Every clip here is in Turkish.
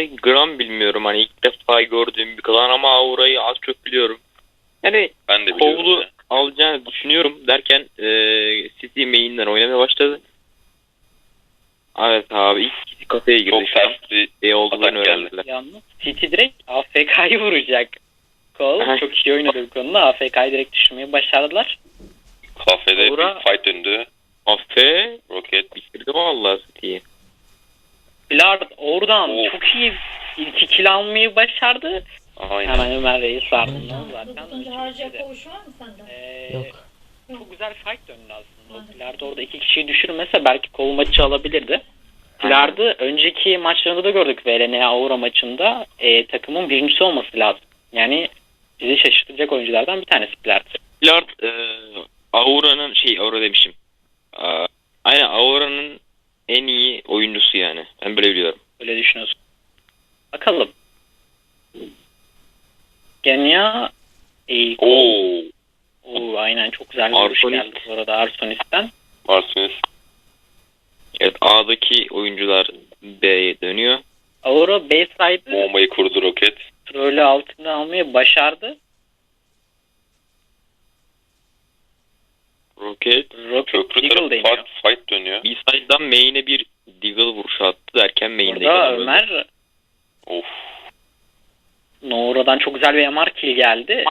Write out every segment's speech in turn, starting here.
oynayışını gram bilmiyorum. Hani ilk defa gördüğüm bir klan ama Aura'yı az çok biliyorum. Yani Ben de ya. alacağını düşünüyorum derken e, City main'den oynamaya başladı. Evet abi ilk City kafeye girdi. Çok ters bir atak geldi. öğrendiler. Yalnız City direkt AFK'yı vuracak. Aha. çok iyi oynadı bu konuda. AFK'yı direkt düşürmeyi başardılar. kafede Aura- bir fight döndü. Afe Roket bitirdi vallahi City'yi. Blard oradan Of. çok iyi iki kill almayı başardı. Aynen. Hemen Ömer Reis ardından zaten. Tutunca harcaya kovuş var mı sende? Ee, Yok. Çok güzel fight döndü aslında. O Pilardo orada iki kişiyi düşürmese belki kol maçı alabilirdi. Pilardo önceki maçlarında da gördük VLN Aura maçında e, takımın birincisi olması lazım. Yani bizi şaşırtacak oyunculardan bir tanesi Pilardo. Lard e, Aura'nın şey Aura demişim. Aa, aynen Aura'nın en iyi oyuncusu yani. Ben böyle biliyorum. Öyle düşünüyorsun. Bakalım. Genya e, Oo. Oo, aynen çok güzel bir vuruş Arsonis. geldi bu arada Arsonis'ten. Martinez. Evet A'daki oyuncular B'ye dönüyor. Aura Bayside'ı Bombayı kurdu roket. trolü altına almayı başardı. Rocket Köprü deniyor. fight, fight dönüyor. B-side'dan main'e bir Deagle vuruşu attı derken main'de Burada Ömer Of. Noura'dan çok güzel bir MR kill geldi.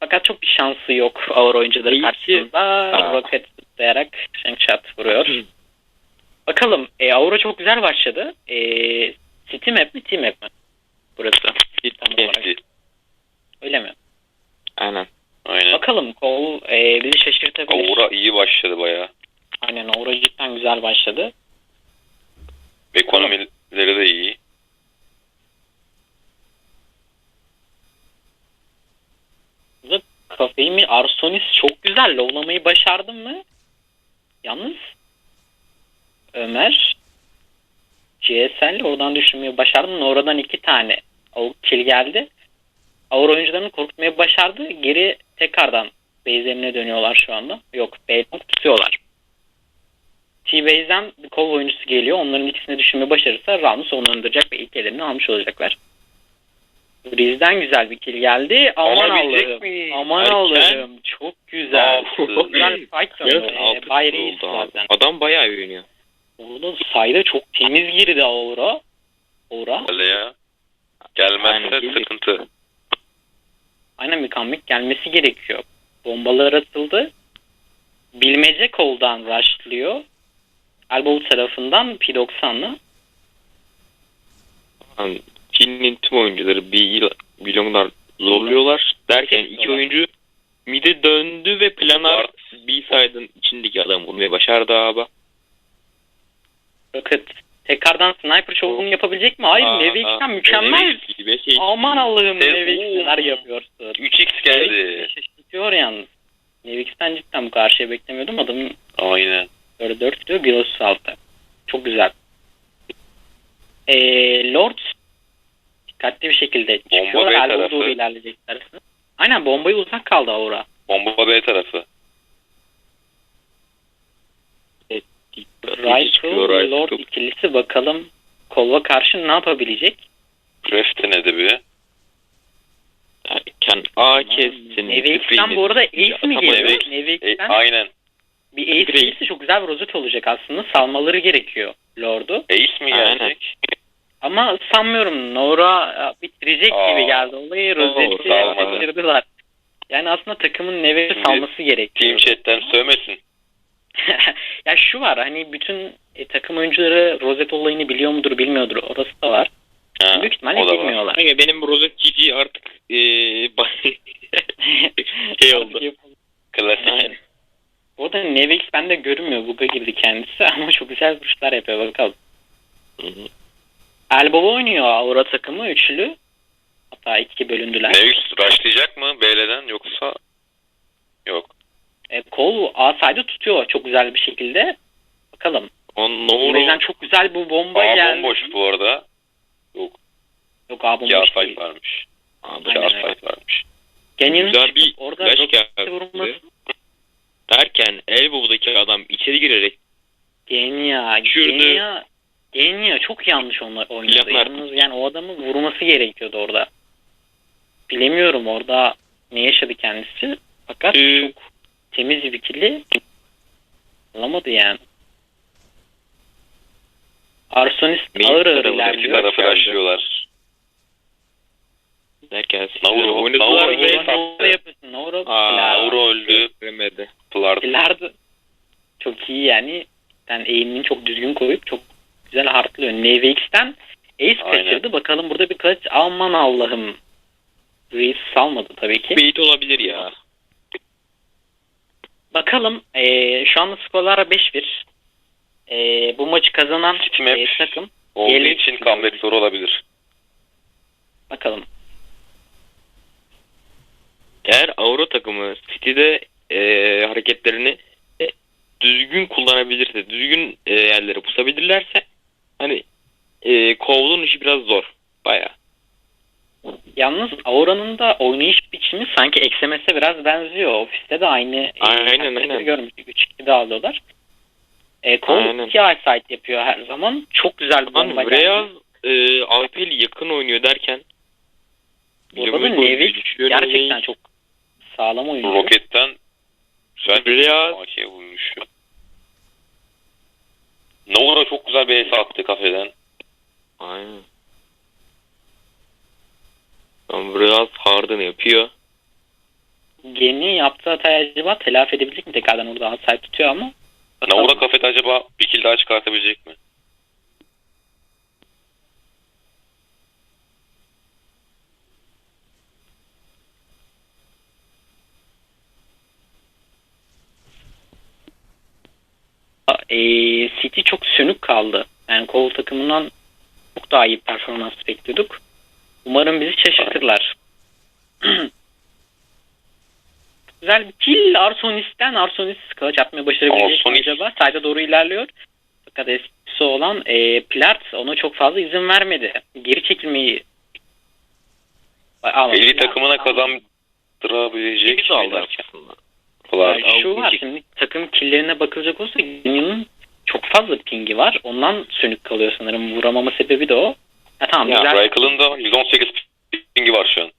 Fakat çok bir şansı yok Aura oyuncuları İyi karşısında. Aa. Rocket zıplayarak shank shot vuruyor. Hı. Bakalım e, Aura çok güzel başladı. E, City map mi Team map mi? Burası. Hepsi. Öyle mi? Aynen. Aynen. Bakalım Cole e, bizi şaşırtabilir. Aura iyi başladı baya. Aynen Aura cidden güzel başladı. Ekonomileri de iyi. Kafeyi mi Arsonis çok güzel lovlamayı başardın mı? Yalnız Ömer GSL oradan düşürmeyi başardın. Oradan iki tane o kill geldi. Aura oyuncularını korkutmayı başardı. Geri tekrardan base'lerine dönüyorlar şu anda. Yok base'den tutuyorlar. T-Base'den bir kol oyuncusu geliyor. Onların ikisini düşürmeyi başarırsa round'u sonlandıracak ve ilk ellerini almış olacaklar. Riz'den güzel bir kill geldi. Aman Allah'ım. Aman. Allah'ım. Çok güzel. Çok güzel fight döndü. Evet, altı Bay Reis oldu abi. zaten. Adam bayağı oynuyor. Orada sayda çok temiz girdi Aura. Aura. Öyle ya. Gelmezse gelir. sıkıntı. Aynen mükemmel gelmesi gerekiyor. Bombalar atıldı. Bilmece koldan rushlıyor. Elbow tarafından P90'la. Yani Çin'in tüm oyuncuları bir milyonlar zorluyorlar derken iki oyuncu mide döndü ve planar B-side'ın içindeki adam vurmayı başardı abi. Rocket tekrardan sniper şovunu yapabilecek mi? Hayır Nevix'ten mükemmel. Nevix şey. Aman Allah'ım Nevix neler yapıyorsun. 3x geldi. Şaşırtıyor yalnız. Nevix'ten cidden bu karşıya beklemiyordum. Adamın Aynen. böyle 4 diyor 1.36. Çok güzel. Ee, Lord dikkatli bir şekilde Bomba çıkıyor. B Elbow tarafı. doğru ilerleyecekler. Aynen bombayı uzak kaldı Aura. Bomba B tarafı. Rifle Lord ikilisi bakalım Kolva karşı ne yapabilecek? Ref denedi bir. Derken A kessin. Nevix'ten bu arada ace mi geliyor? Nevix. E, aynen. bir ace gelirse çok güzel bir rozet olacak aslında. Salmaları gerekiyor Lord'u. Ace mi Aynen. gelecek? Ama sanmıyorum Nora bitirecek Aa, gibi geldi olayı. Rozeti bitirdiler. Yani aslında takımın Şimdi salması gerekiyor. Team chat'ten sövmesin. ya şu var hani bütün e, takım oyuncuları rozet olayını biliyor mudur bilmiyordur orası da var. Ha, Büyük ihtimalle da var. bilmiyorlar. Kanka benim bu Rozet GG artık bay- şey oldu. Klasik. Aynen. Bu arada Nevix bende görünmüyor. Bug'a girdi kendisi ama çok güzel vuruşlar yapıyor bakalım. Hı hı. Elbow oynuyor Aura takımı üçlü. Hatta iki bölündüler. Nevix rushlayacak mı BL'den yoksa yok. E, Kol A side'ı tutuyor çok güzel bir şekilde. Bakalım. On Nouro çok güzel bu bomba A geldi. bomboş bu arada. Yok A İki bomboş A değil. varmış. Abi, Aynen A öyle. varmış. Ganyon'un Güzel çıkıp bir orada flash roketi geldi. vurması. derken Elbow'daki adam içeri girerek Genya, Şurada- Genya, Genya çok yanlış onlar oynadı. Yapar. Yalnız yani o adamı vurması gerekiyordu orada. Bilemiyorum orada ne yaşadı kendisi. Fakat Ee, çok temiz bir ikili alamadı yani. Arsonist Main ağır ağır tarafı, İki ilerliyor. tarafı başlıyorlar. derken Nauro, oynadılar ve. Nauro. Nauro öldü. Veremedi. Plard. Pilar'dı. Çok iyi yani. Yani eğimini çok düzgün koyup çok güzel harplıyor. NVX'ten Ace kaçırdı. Bakalım burada bir kılıç. Aman Allah'ım. Reis salmadı tabii ki. Bait olabilir ya. Bakalım. eee, şu anda skorlar 5-1. Eee, bu maçı kazanan eee, takım. Olduğu Gelecek için comeback zoru olabilir. Bakalım. Eğer Avro takımı City'de e, hareketlerini e, düzgün kullanabilirse, düzgün e, yerlere pusabilirlerse hani e, Kovul'un işi biraz zor. Baya. Yalnız Aura'nın da oynayış biçimi sanki XMS'e biraz benziyor. Ofiste de aynı eee, Aynen, aynen. görmüştük. 3-2'de alıyorlar. E, Cole Aynen. iki eyesight yapıyor her zaman. Çok güzel bir bomba. Reyaz e, Alpeli yakın oynuyor derken Burada da Nevik gerçekten Nevik. çok sağlam oynuyor. Roketten bir Reyaz AK'ye vurmuş. Naura çok güzel bir ace attı kafeden. Aynen. Reyaz hardını yapıyor. Geni yaptığı hatayı acaba telafi edebilecek mi? Tekrardan orada outside tutuyor ama. Bakalım. Naura kafede acaba bir kill daha çıkartabilecek mi? E, City çok sönük kaldı. Yani Cole takımından çok daha iyi performans bekliyorduk. Umarım bizi şaşırtırlar. Güzel bir kill Arsonis'ten. Arsonis kılıç atmayı başarabilecek Arsonis- acaba? Sayda doğru ilerliyor. Fakat eskisi olan e, Plart ona çok fazla izin vermedi. Geri çekilmeyi Almadı. Eli takımına kazandırabilecek Ceviz aldı aslında. Yani şu var şimdi takım killerine bakılacak olsa Genius'un çok fazla pingi var. Ondan sönük kalıyor sanırım. Vuramama sebebi de o. Ha, tamam Ya, güzel. Rykel'ın da 118 pingi var şu an.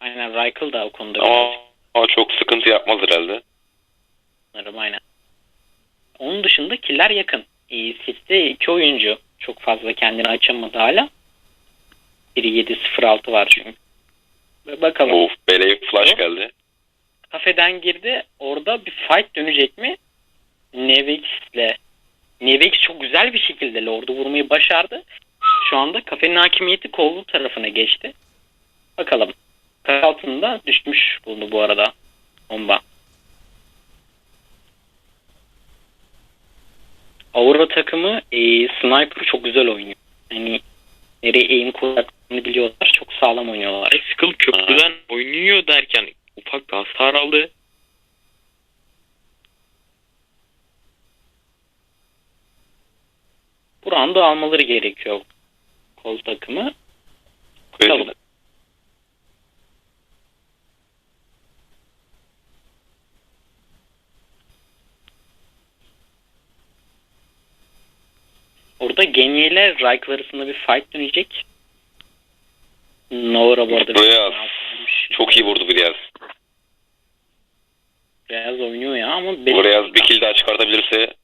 Aynen Rykel da o konuda Ama, ama çok sıkıntı yapmaz herhalde. sanırım aynen. Onun dışında killer yakın. E, City'de iki oyuncu çok fazla kendini açamadı hala. Biri 7-0-6 var çünkü. Ve Bakalım. Of beleye flash geldi. kafeden girdi. Orada bir fight dönecek mi? Nevix'le Nevix çok güzel bir şekilde Lord'u vurmayı başardı. Şu anda kafenin hakimiyeti kollu tarafına geçti. Bakalım. Kale altında düşmüş bulundu bu arada. Bomba. Aura takımı e, sniper çok güzel oynuyor. Yani nereye aim kullanacaklarını biliyorlar. Çok sağlam oynuyorlar. Skill köprüden oynuyor derken ufak bir hasar aldı. Bu roundu almaları gerekiyor. Kol takımı. Bakalım. Orada Genye ile Raik arasında bir fight dönecek. Nora bu arada. Beyaz. Çok iyi vurdu Briaz. Beyaz oynuyor ya ama Briaz bir kill daha çıkartabilirse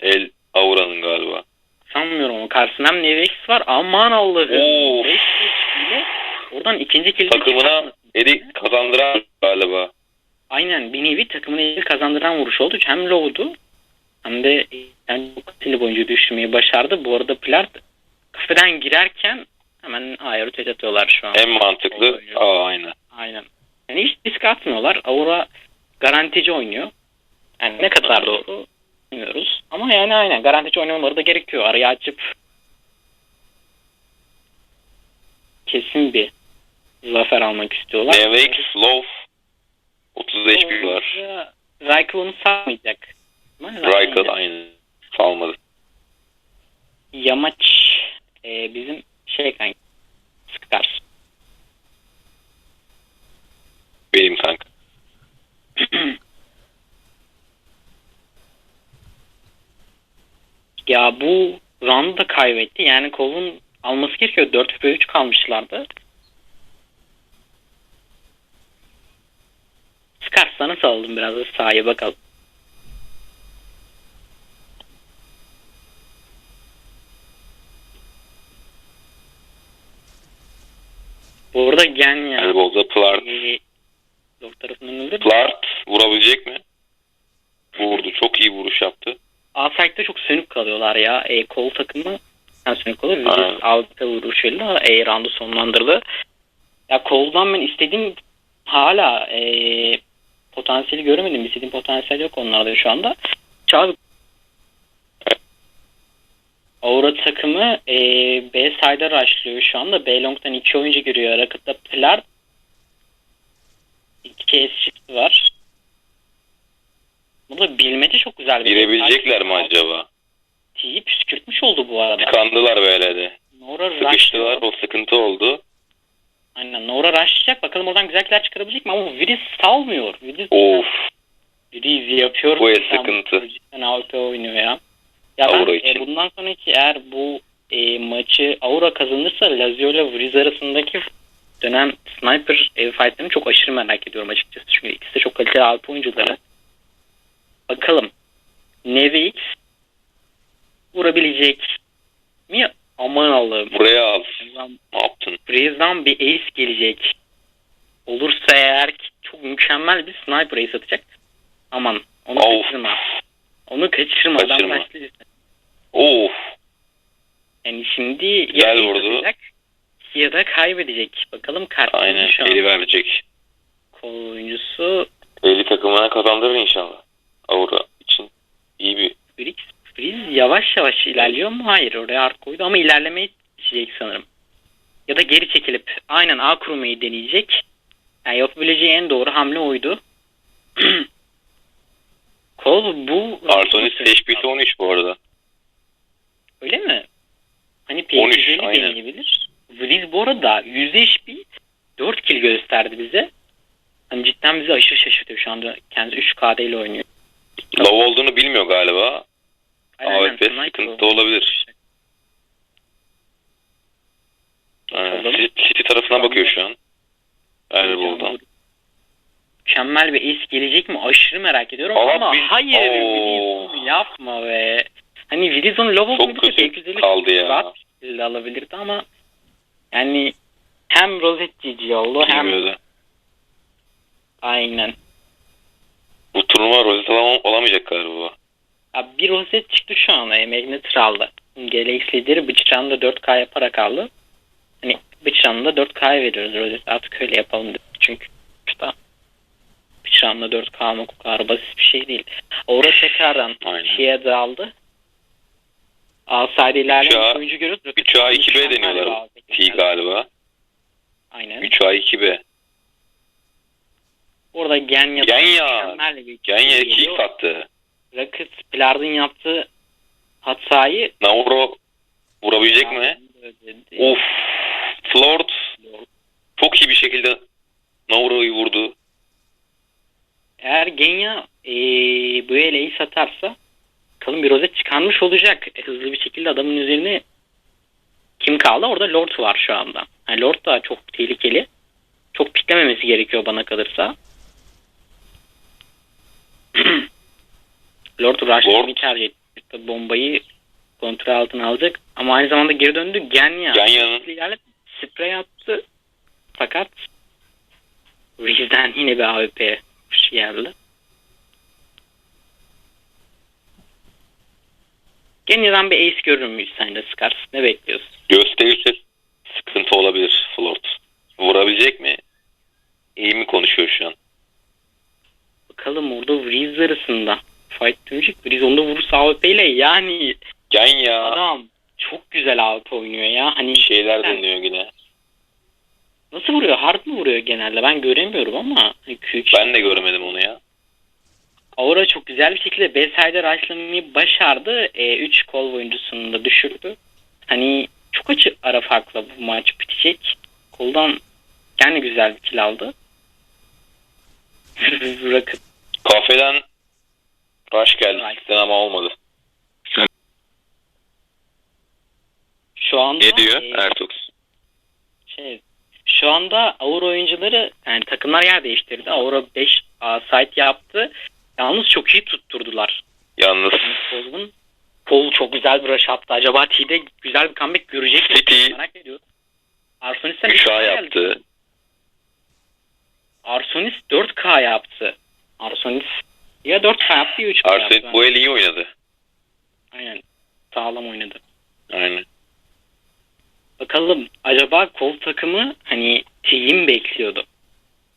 El Aura'nın galiba. Sanmıyorum ama karşısında hem Nevex var. Aman Allah'ım. Of. Beş ile oradan ikinci kill Takımına Eri kazandıran galiba. Aynen bir nevi takımın eli kazandıran vuruş oldu. Hem low'du hem de yani bu katili boyunca düşmeyi başardı. Bu arada Plard kafeden girerken hemen A'ya rotate atıyorlar şu an. En mantıklı. Aa aynen. Aynen. Yani hiç risk atmıyorlar. Aura garantici oynuyor. Yani ne kadar doğru bilmiyoruz. Ama yani aynen garantici oynamaları da gerekiyor. Arayı açıp kesin bir zafer almak istiyorlar. Nevix, Love 30 HP var. Rykel onu sağmayacak. Ama Rykel aynı. Salmadı. Yamaç e, bizim şey kanka Skars. Benim kanka. Ya bu round'u da kaybetti. Yani Kov'un alması gerekiyor. 4 ve 3 kalmışlardı. Scar sana saldım biraz da sahaya bakalım. Bu arada Gen ya. Elbow'da Plart. Ee. Plart vurabilecek mi? Vurdu. Çok iyi vuruş yaptı. A-Site'de çok sönük kalıyorlar ya. E, kol takımı yani sönük kalıyor. Vizis altta vuruşuyla E roundu sonlandırdı. Ya koldan ben istediğim hala e, potansiyeli göremedim. İstediğim potansiyel yok onlarda şu anda. Çağ Aura takımı e, B side'a rushlıyor şu anda. B long'dan iki oyuncu giriyor. Rakıtta Pilar. İki shift var. Bu da bilmece çok güzel. bir Girebilecekler mi acaba? T'yi püskürtmüş oldu bu arada. Tıkandılar böyle de. Nora Sıkıştılar. rushlıyor. O sıkıntı oldu. Aynen Nora rushlayacak. Bakalım oradan güzellikler çıkarabilecek mi? Ama Viris salmıyor. Viris, Of. Viris yapıyor. Bu Sen sıkıntı. Cidden AWP oynuyor ya. Ya ben Aura e, için. bundan sonraki eğer bu e, maçı Aura kazanırsa Lazio ile Viris arasındaki dönem sniper e, fightlarını çok aşırı merak ediyorum açıkçası. Çünkü ikisi de çok kaliteli AWP oyuncuları. Bakalım. Nevix vurabilecek mi? Aman Allah'ım. Buraya al. Ulan Ne yaptın? Breeze'dan bir ace gelecek. Olursa eğer ki çok mükemmel bir sniper ace atacak. Aman onu Of. kaçırma. Onu kaçırma. Adam Kaçırma. başlıyor. Of. Yani şimdi Güzel ace vurdu. atacak ya da kaybedecek. Bakalım kartı Aynen. Eli verecek. Kol oyuncusu Eli takımına kazandırır inşallah. Aura için iyi bir Brix. Breeze yavaş yavaş ilerliyor mu? Hayır oraya art koydu ama ilerlemeyi seçecek sanırım. Ya da geri çekilip aynen A kurmayı deneyecek. Yani yapabileceği en doğru hamle oydu. Kol bu... Artonis HP'si 13 bu arada. Öyle mi? Hani 13, PG'li aynen. deneyebilir. Vriz bu arada 100 HP 4 kill gösterdi bize. Hani cidden bizi aşırı şaşırtıyor şu anda. Kendisi 3 KD ile oynuyor. Low olduğunu bilmiyor galiba. Aynen, AWP sıkıntı olabilir. Aynen. Oğlum. City, City tarafına bakıyor şu an. Elbow'dan. Mükemmel bir ace gelecek mi? Aşırı merak ediyorum Allah ama bil- hayır. Viliz yapma be. Hani Viliz'in low Çok kötü bilse 850 kaldı ya. rahat bir şekilde alabilirdi ama yani hem Rosette GG oldu hem aynen. Bu turnuva rozet olam- olamayacak galiba. Ya bir rozet çıktı şu an. E, Magneter aldı. Galaxy lideri Bıçıran'da 4K yaparak aldı. Hani Bıçıran'da 4K veriyoruz rozet. Artık öyle yapalım dedik. Çünkü işte Bıçıran'da 4K almak o kadar basit bir şey değil. Aura tekrardan şeye de aldı. Alsaydı ilerleyen oyuncu görüyoruz. 3A 2B Mükemmel deniyorlar. T galiba. Aynen. 3A 2B. Orada Genya Genya. Genya geliyor. 2 sattı. Rocket Pilard'ın yaptığı hatayı Nauro vurabilecek mi? Of. Flort çok iyi bir şekilde Nauro'yu vurdu. Eğer Genya eee bu eleyi satarsa bakalım bir rozet çıkarmış olacak. E, hızlı bir şekilde adamın üzerine kim kaldı? Orada Lord var şu anda. Yani Lord da çok tehlikeli. Çok piklememesi gerekiyor bana kalırsa. Lord Lord. tercih etti. Bombayı kontrol altına alacak. Ama aynı zamanda geri döndü. Genya. Genya'nın. Sprey attı. Fakat Riz'den yine bir AWP geldi. Genya'dan bir ace görür müyüz sence Scars? Ne bekliyorsun? gösterirse sıkıntı olabilir Flort. Vurabilecek mi? İyi mi konuşuyor şu an? Bakalım orada Riz arasında. Fight dönecek. Riz onda vurursa AWP ile yani Genya adam çok güzel AWP oynuyor ya. Hani bir şeyler cidden deniyor yine. Nasıl vuruyor? Hard mı vuruyor genelde? Ben göremiyorum ama. Hani Q2 Ben de göremedim onu ya. Aura çok güzel bir şekilde B-side'e rushlamayı başardı. 3 kol oyuncusunu da düşürdü. Hani çok açık ara farkla bu maç bitecek. Koldan yani güzel bir kill aldı. Rakıp Kafeden rush geldi Rush. sizden ama olmadı. Ne diyor e, Ertox? şey, şu anda Aura oyuncuları yani takımlar yer değiştirdi. Aura 5 site yaptı. Yalnız çok iyi tutturdular. Yalnız Yani Cole'un Cole çok güzel bir rush attı. Acaba T'de güzel bir comeback görecek mi? City Merak ediyorum. Arsonis'ten 3A 3K geldi. yaptı. Arsonis 4K yaptı. Arsonis ya 4K yaptı ya 3K Arsenal yaptı. bu el iyi oynadı. Aynen. Sağlam oynadı. Aynen. Bakalım acaba kol takımı hani team bekliyordu.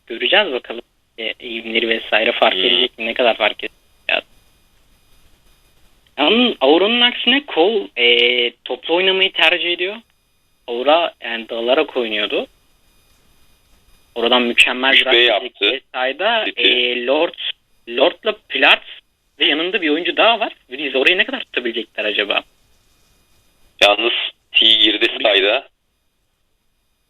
Göreceğiz bakalım. E, eğimleri vesaire fark Hmm. edecek mi? Ne kadar fark edecek? Ya. Yalnız Aura'nın aksine kol e, toplu oynamayı tercih ediyor. Aura yani dalarak oynuyordu. Oradan mükemmel bir atletik yaptı. City. E, Lord, Lord'la Plart ve yanında bir oyuncu daha var. Biz orayı ne kadar tutabilecekler acaba? Yalnız T girdi sayda.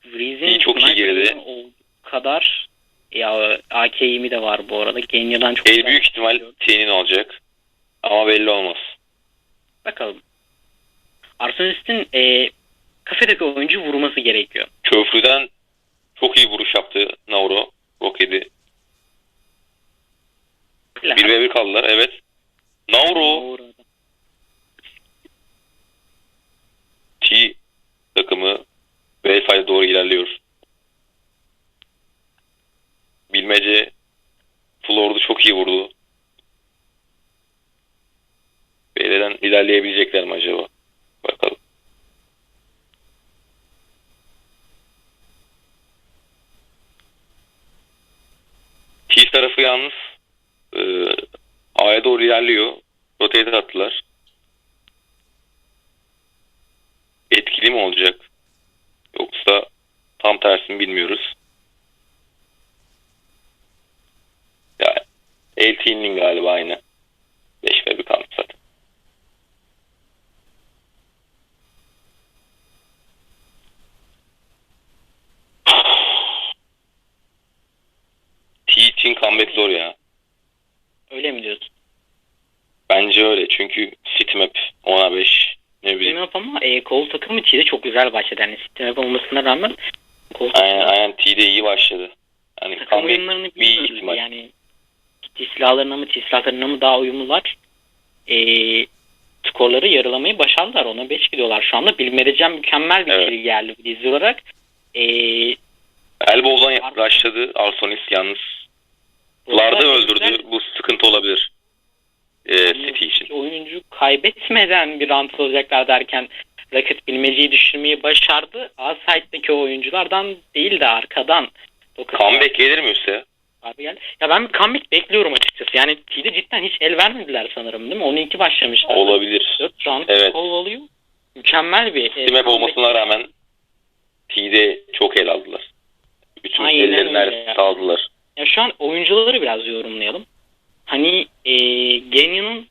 Breeze'in çok iyi girdi. olduğu kadar ya AK'imi de var bu arada. Genya'dan çok El büyük ihtimal. T'nin olacak. Ama belli olmaz. Bakalım. Arsenal'in e, kafedeki oyuncu vurması gerekiyor. Köprüden çok iyi vuruş yaptı Nauro. Roketi. 1 ve 1 kaldılar. Evet. Nauro T takımı B sayda doğru ilerliyor. Bilmece Flor'du çok iyi vurdu. B'den ilerleyebilecekler mi acaba? Bakalım. T tarafı yalnız A'ya doğru ilerliyor. Rotate attılar. Etkili mi olacak? Yoksa tam tersini bilmiyoruz. Ya LT'nin galiba aynı. 5 ve bir zaten. T için comeback zor ya. Öyle mi diyorsun? Bence öyle. Çünkü City Map 10'a 5 ne bileyim. Bilmiyorum ama e, kol takımı T'de çok güzel başladı. Yani sistem olmasına rağmen kol Aynen, takımı aynen T'de iyi başladı. Yani takım oyunlarını bir ihtimal. Yani silahlarına mı silahlarına mı daha uyumlular. E, skorları yarılamayı başardılar. Ona 5 gidiyorlar. Şu anda bilmedeceğim mükemmel bir Evet. kill geldi dizi olarak. E, Elbow'dan başladı Arsonis yalnız. Larda öldürdü. Bu sıkıntı olabilir. Ee, City için. oyuncu kaybetmeden bir rant olacaklar derken Rocket bilmeceyi düşürmeyi başardı. A site'deki oyunculardan değil de arkadan. Comeback gelir mi üste? abi geldi. Ya ben bir comeback bekliyorum açıkçası. Yani T'de cidden hiç el vermediler sanırım değil mi? 12 başlamışlar. Olabilir. 4 round Evet. kol alıyor. Mükemmel bir. e, comeback. olmasına rağmen T'de çok el aldılar. Bütün Aynen ya. saldılar. Ya şu an oyuncuları biraz yorumlayalım. Hani e, Genya'nın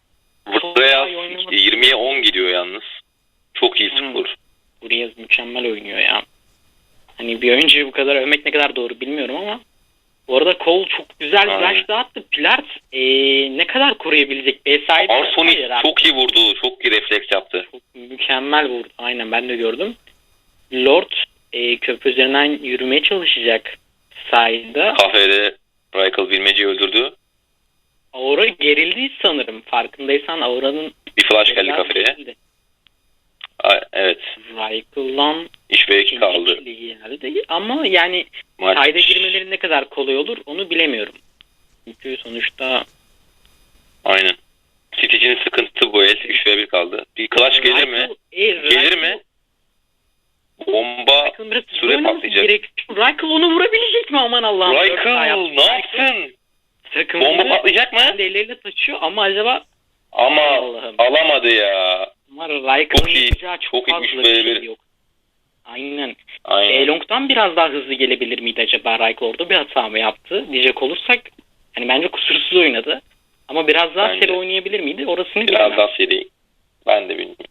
Buraya daha iyi oynaması- 20'ye 10 gidiyor yalnız. Çok iyi skor. Urias mükemmel oynuyor ya. Hani bir oyuncuyu bu kadar övmek ne kadar doğru bilmiyorum ama bu arada Cole çok güzel bir rush da attı. Plart e, ne kadar koruyabilecek? B-side abi. çok iyi vurdu. Çok iyi refleks yaptı. Çok mükemmel vurdu. Aynen ben de gördüm. Lord e, köprü üzerinden yürümeye çalışacak sayede. Kafede Raikal Bilmece'yi öldürdü. Aura gerildi sanırım. Farkındaysan Aura'nın Bir flash geldi kafeye. gerildi. Aa, Evet. 3 ve 2 kaldı. geldi. Ama yani Maç kayda girmeleri ne kadar kolay olur onu bilemiyorum. Çünkü sonuçta Aynen. City için sıkıntı bu el. 3 ve 1 kaldı. Bir clutch gelir mi? E, Gelir mi? Bomba biraz süre patlayacak. gerek. Onu vurabilecek mi aman Allah'ım. Ayaklı ne yapsın? Takımları Bomba patlayacak mı? elleriyle taşıyor ama acaba Ama alamadı ya. ama Rifle'ın Çok çok, bir ve şey bir. yok. Aynen. Aynen. Elong'dan biraz daha hızlı gelebilir miydi acaba? Rifle orada bir hata mı yaptı? Diyecek olursak hani bence kusursuz oynadı. Ama biraz daha Bence. seri oynayabilir miydi? Orasını Biraz bilemem. daha seri. Ben de bilmiyorum.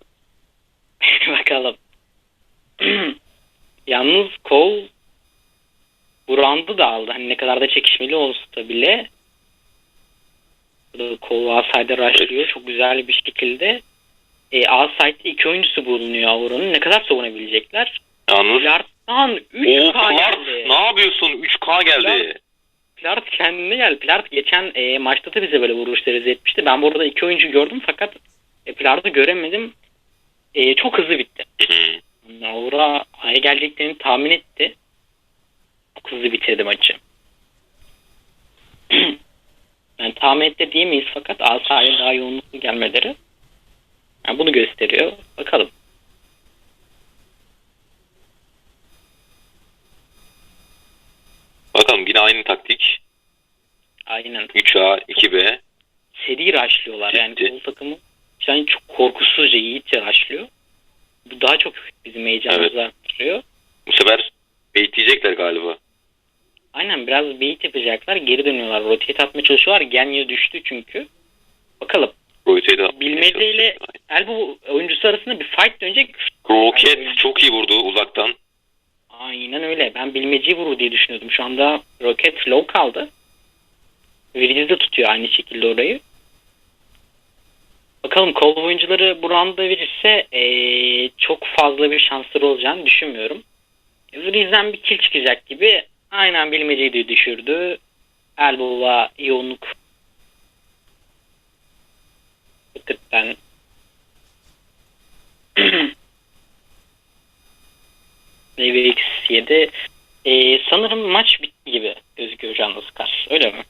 Bakalım. Yalnız Cole bu roundu da aldı. Hani ne kadar da çekişmeli olsa bile Burada Cole outside'e rushlıyor. Çok güzel bir şekilde. e, A site'de iki oyuncusu bulunuyor Aura'nın. Ne kadar savunabilecekler? Yalnız Pilart'tan o 3K Plart geldi. ne yapıyorsun? 3K geldi. Plart kendine geldi. Plart geçen e, maçta da bize böyle vuruşları etmişti. Ben bu arada iki oyuncu gördüm fakat e, Plart'ı göremedim. E, çok hızlı bitti. Hı. Aura A'ya geleceklerini tahmin etti. Çok hızlı bitirdi maçı. yani tahmin etti diyemeyiz fakat A sahaya daha yoğunluklu gelmeleri yani bunu gösteriyor. Bakalım. Bakalım yine aynı taktik. Aynen. 3A, 2B. Seri rushlıyorlar. Yani kol takımı yani çok korkusuzca yiğitçe rushlıyor. Bu daha çok bizim heyecanımızı arttırıyor. Bu sefer bekleyecekler galiba. Aynen biraz bait yapacaklar. Geri dönüyorlar. Rotate atmaya çalışıyorlar. Genya düştü çünkü. Bakalım. De Bilmece ile Elbow oyuncusu arasında bir fight dönecek. Roket çok iyi vurdu uzaktan. Aynen öyle. Ben bilmeceyi vurur diye düşünüyordum. Şu anda Rocket low kaldı. Viridiz de tutuyor aynı şekilde orayı. Bakalım kol oyuncuları bu roundda verirse eee, çok fazla bir şansları olacağını düşünmüyorum. Viriz'den bir kill çıkacak gibi. Aynen bilmeceyi de düşürdü. Elbow'a yoğunluk Tıkırttan VX 7 ee, sanırım maç bitti gibi gözüküyor şu anda Scar. Öyle mi?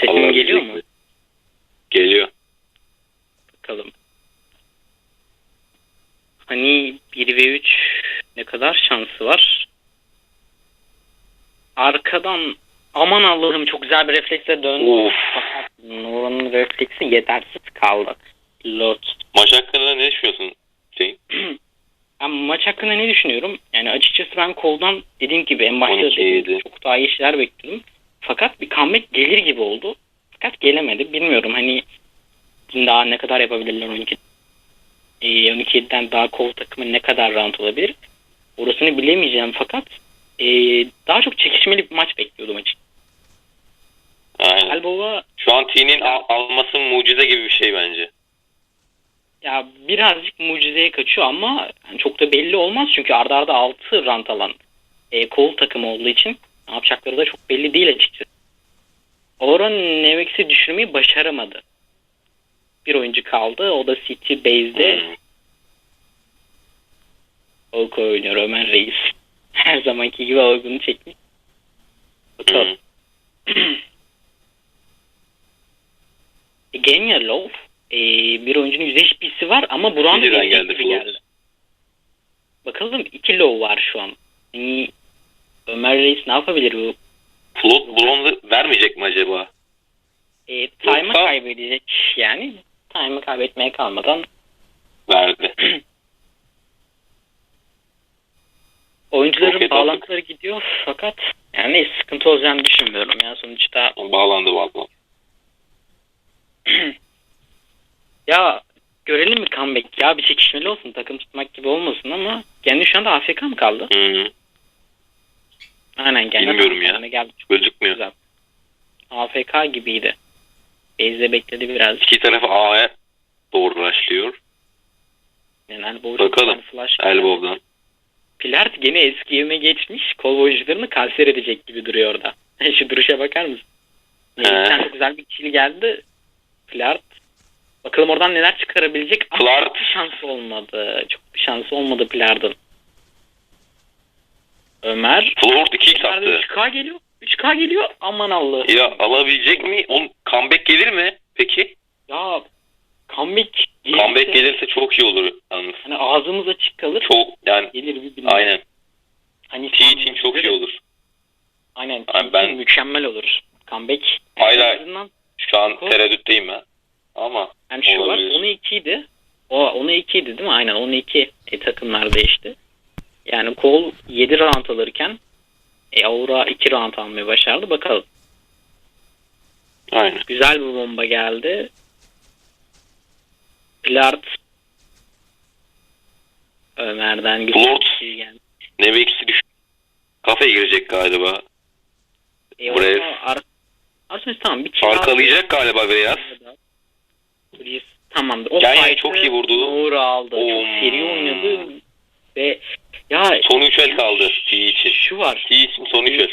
Sesim geliyor mu? Geliyor. Bakalım. Hani 1 ve 3 ne kadar şansı var? Arkadan aman Allah'ım çok güzel bir refleksle döndü. Of. Nura'nın refleksi yetersiz kaldı. Lord. Maç hakkında ne düşünüyorsun Hüseyin? Ben maç hakkında ne düşünüyorum? Yani açıkçası ben koldan dediğim gibi en başta 12 dediğim yedi. çok daha iyi şeyler bekliyordum. Fakat bir comeback gelir gibi oldu. Fakat gelemedi. Bilmiyorum hani daha ne kadar yapabilirler 12 e, 12'den daha kol takımı ne kadar round olabilir? Orasını bilemeyeceğim fakat e, daha çok çekişmeli bir maç bekliyordum açık. Aynen. Elbow'a Şu an T'nin al- alması mucize gibi bir şey bence. ya birazcık mucizeye kaçıyor ama yani çok da belli olmaz çünkü arda arda 6 rant alan e, kol takımı olduğu için ne yapacakları da çok belli değil açıkçası. Oran Nevex'i düşürmeyi başaramadı. Bir oyuncu kaldı. O da City Base'de Hmm. Oku oynuyor Ömer Reis. Her zamanki gibi Oku'nu çekmiş. Bakalım. Hmm. E, Genya Low. E, bir oyuncunun 100 HP'si var ama Buran geldi gibi geldi. Bakalım 2 low var şu an. Yani Ömer Reis ne yapabilir bu? Float bronzu vermeyecek mi acaba? E, time'ı Yoksa- kaybedecek yani. Time'ı kaybetmeye kalmadan Verdi. oyuncuların Roket bağlantıları gidiyor fakat yani sıkıntı olacağını düşünmüyorum. Yani sonuçta Bağlandı valla. ya görelim mi comeback ya bir çekişmeli olsun takım tutmak gibi olmasın ama kendi şu anda AFK mı kaldı? Hmm. Aynen kendi Bilmiyorum ya. geldi. Gözükmüyor. güzel. AFK gibiydi. Base'de bekledi biraz. İki tarafı A'ya doğru rushlıyor. Yani elbow Bakalım. flash. Elbow'dan. Plart gene eski evime geçmiş. Kol oyuncularını kanser edecek gibi duruyor orada. Şu duruşa bakar mısın? Melih'ten çok güzel bir kill geldi. Plart. Bakalım oradan neler çıkarabilecek ama Plart. çok bir şansı olmadı. Çok bir şansı olmadı Plart'ın. Ömer. 2x Nerede attı. 3K geliyor. 3K geliyor. Aman Allah'ım. Ya alabilecek mi? On comeback gelir mi? Peki? Ya comeback gelirse, Comeback gelirse çok iyi olur yalnız. Hani ağzımız açık kalır. Çok yani Gelir bir bilmiyorum. aynen. Hani T için çok iyi olur. Aynen. T ben- mükemmel olur. Comeback. Azından Şu an Kol- tereddütteyim ben. Ama Yani şu var Olabilir. 12 idi. O 12 idi değil mi? Aynen 12 e, takımlar değişti. Yani Kol 7 round alırken e, Aura 2 round almayı başardı. Bakalım. aynen. Güzel bir bomba geldi. Plart Ömer'den güzel Plort. bir şey geldi. Nevex'i düş. Kafaya girecek galiba. E, Buraya- ar- Aslında tamam bir kill Arkalayacak galiba Beyaz. Tamamdır. O fight'ı çok iyi vurdu. Uğur aldı. Çok Oo. seri oynadı. Ve ya Son 3 el kaldı T için. şu var. T için son 3 el.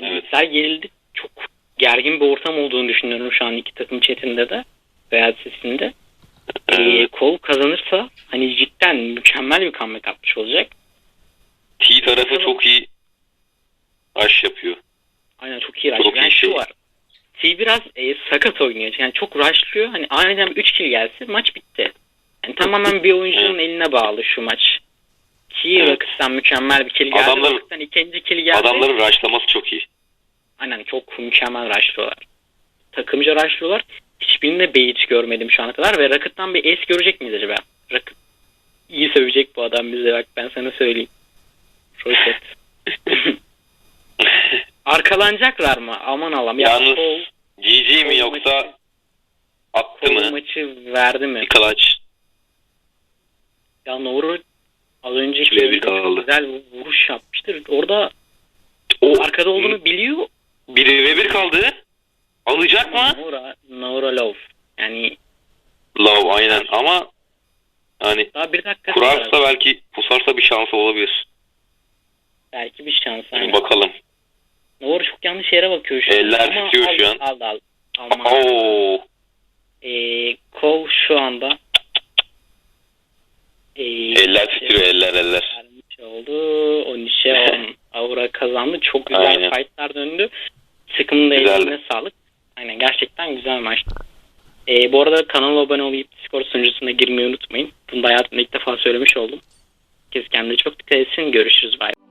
Hani Evet. işler gerildi. Çok gergin bir ortam olduğunu düşünüyorum şu an iki takım chatinde de. Veya sesinde. Ee, kol kazanırsa hani cidden mükemmel bir comeback atmış olacak. T tarafı çok iyi aş yapıyor. Aynen çok iyi rush. Çok iyi Yani şu şey. var. T biraz e, sakat oynuyor. Yani çok rushlıyor. Hani aniden 3 kill gelse maç bitti. Yani tamamen bir oyuncunun eline bağlı şu maç. Ki Evet. Mükemmel bir kill geldi. Adamlar- Rakıs'tan ikinci kill geldi. Adamların rushlaması çok iyi. Aynen çok mükemmel rushlıyorlar. Takımca rushlıyorlar. Hiçbirinde bait görmedim şu ana kadar ve Rakıt'tan bir ace görecek miyiz acaba? Rakıt iyi sövecek bu adam bize bak ben sana söyleyeyim. Roket. Arkalanacaklar mı? Aman Allah'ım. Ya Yalnız GG mi yoksa maçı- attı mı? maçı verdi mi? Bir. Ya Noru az önceki Şuraya bir oyunda çok kaldı. güzel vuruş yapmıştır. Orada O arkada olduğunu biliyor. biri ve bir kaldı. Alacak mı? Nora, Nora Love. Yani Love aynen ama hani daha bir dakika kurarsa belki pusarsa bir şansı olabilir. belki bir şans. Aynen. bakalım. Nora çok yanlış yere bakıyor şu an. Eller Ama al, şu an. Al al. Alman. Oo. Ee, Kov şu anda ee, Eller titriyor eller eller. vermiş oldu. 13'e 10 Aura kazandı. Çok güzel Aynen. fightlar döndü. Takımın da eline sağlık. Aynen gerçekten güzel maçtı. Ee, bu arada kanala abone olup Discord sunucusuna girmeyi unutmayın. Bunu da hayatımda ilk defa söylemiş oldum. Herkes kendine çok dikkat etsin. Görüşürüz. Bye.